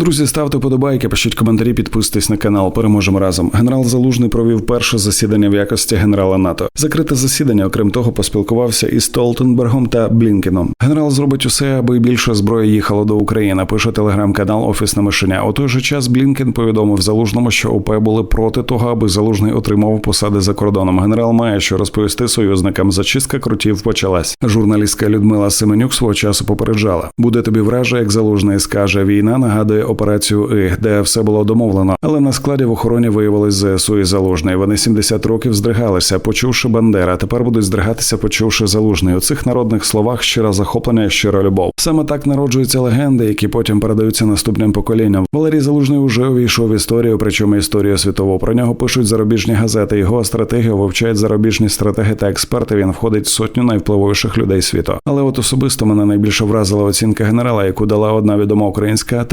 Друзі, ставте подобайки, пишіть коментарі, підписуйтесь на канал. Переможемо разом. Генерал Залужний провів перше засідання в якості генерала НАТО. Закрите засідання, окрім того, поспілкувався із Столтенбергом та Блінкеном. Генерал зробить усе, аби більше зброї їхало до України. Пише телеграм-канал Офісне мишеня. У той же час Блінкен повідомив залужному, що ОП були проти того, аби залужний отримав посади за кордоном. Генерал має що розповісти союзникам. Зачистка крутів почалась. Журналістка Людмила Семенюк свого часу попереджала: буде тобі враже, як залужний скаже. Війна нагадує операцію «И», де все було домовлено. Але на складі в охороні виявилось ЗСУ і залужний. Вони 70 років здригалися, почувши Бандера. Тепер будуть здригатися, почувши залужний. У цих народних словах щире захоплення, щира любов. Саме так народжуються легенди, які потім передаються наступним поколінням. Валерій Залужний уже увійшов в історію, причому історію світову. Про нього пишуть зарубіжні газети. Його стратегію вивчають зарубіжні стратеги та експерти. Він входить в сотню найвпливовіших людей світу. Але от особисто мене найбільше вразила оцінка генерала, яку дала одна відома українська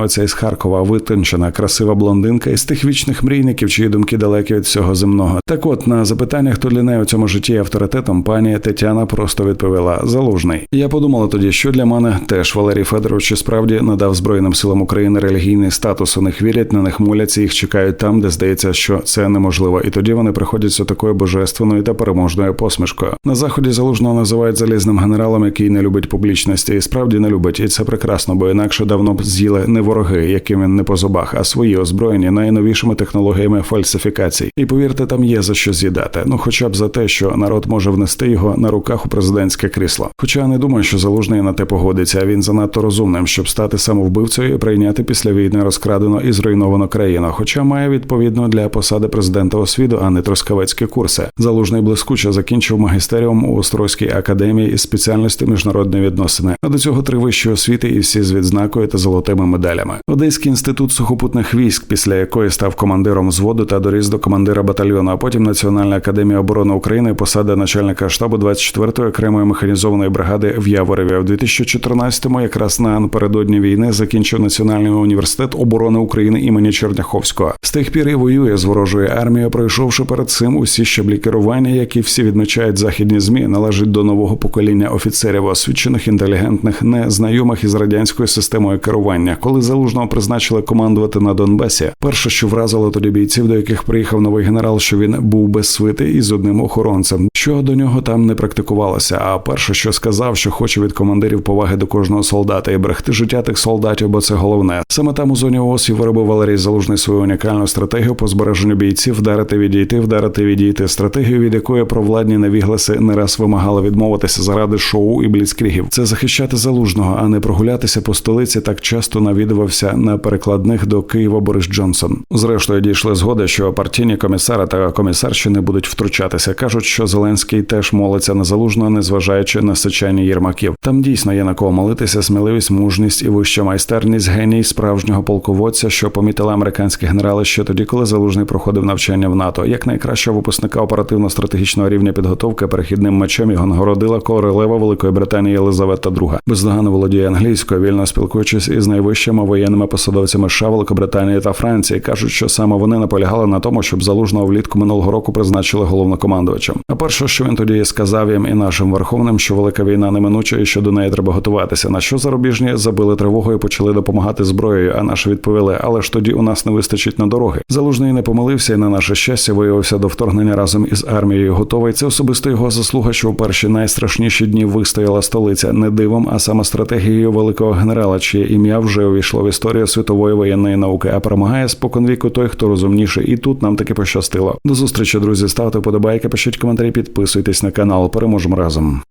театрознавиця із Харкова, витончена, красива блондинка із тих вічних мрійників, чиї думки далекі від всього земного. Так, от на запитання, хто для неї у цьому житті авторитетом, пані Тетяна просто відповіла залужний. Я подумала тоді, що для мене теж Валерій Федорович справді надав Збройним силам України релігійний статус. У них вірять, на них моляться, їх чекають там, де здається, що це неможливо. І тоді вони приходять з такою божественною та переможною посмішкою. На заході залужного називають залізним генералом, який не любить публічності, і справді не любить. І це прекрасно, бо інакше давно б з'їли не вороги, яким він не по зубах, а свої озброєні найновішими технологіями фальсифікацій. І повірте, там є за що з'їдати. Ну, хоча б за те, що народ може внести його на руках у президентське крісло. Хоча не думаю, що залужний на те погодиться. а Він занадто розумним, щоб стати самовбивцею і прийняти після війни розкрадену і зруйновану країну. Хоча має відповідно для посади президента освіту, а не трускавецькі курси. Залужний блискуче закінчив магістеріум у Острозькій академії із спеціальності міжнародні відносини. А до цього три вищі освіти і всі з відзнакою та золотими медалями. Одеський інститут сухопутних військ, після якої став командиром взводу та доріс до командира батальйону. А потім Національна академія оборони України, посада начальника штабу 24-ї окремої механізованої бригади в Яворові. В 2014-му, якраз на напередодні війни, закінчив Національний університет оборони України імені Черняховського. З тих пір і воює з ворожою армією, пройшовши перед цим усі щаблі керування, які всі відмічають західні змі, належить до нового покоління офіцерів, освічених, інтелігентних, не знайомих із радянською системою керування. Коли залужного призначили командувати на Донбасі, перше, що вразило тоді бійців, до яких приїхав новий генерал, що він був без свити і з одним охоронцем, що до нього там не практикувалося. А перше, що сказав, що хоче від командирів поваги до кожного солдата і берегти життя тих солдатів, бо це головне. Саме там у зоні ООС і виробив Валерій Залужний свою унікальну стратегію по збереженню бійців, вдарити, відійти, вдарити, відійти. Стратегію, від якої провладні невігласи не раз вимагали відмовитися заради шоу і бліцкрігів. Це захищати залужного, а не прогулятися по столиці. Так часто навідувався на перекладних до Києва Борис Джонсон. Зрештою дійшли згоди, що партійні комісари та комісарщини будуть втручатися. кажуть, що Зеленський теж молиться на залужного, незважаючи на сичання єрмаків. Там дійсно є на кого молитися, сміливість, мужність і вища майстерність, геній справжнього полководця, що помітили американські генерали ще тоді, коли залужний проходив навчання в НАТО. Як найкращого випускника оперативно-стратегічного рівня підготовки перехідним мечем його нагородила королева Великої Британії Єлизавета II. Бездоганно володіє англійською, вільно спілкуючись із найвищими воєнними посадовцями США, Великобританії та Франції. кажуть, що саме вони наполягали на тому, щоб залужного влітку минулого року призначили головнокомандувачем. А перше, що він тоді сказав їм і нашим верховним, що велика війна неминуча і що до неї треба готуватися. На що зарубіжні забили тривогу і почали допомагати зброєю. А наші відповіли, але ж тоді у нас не вистачить на дороги. Залужний не помилився і на наше щастя виявився до вторгнення разом із армією. Готовий. Це особисто його заслуга, що у перші найстрашніші дні вистояла столиця не дивом, а саме стратегією великого генерала, чиє ім'я вже увійшло в історію світової воєнної науки. А перемагає споконвіку той, хто розумніше. І тут нам таки пощастило. До зустрічі, друзі. Ставте вподобайки, пишіть коментарі, підписуйтесь на канал. Переможемо разом.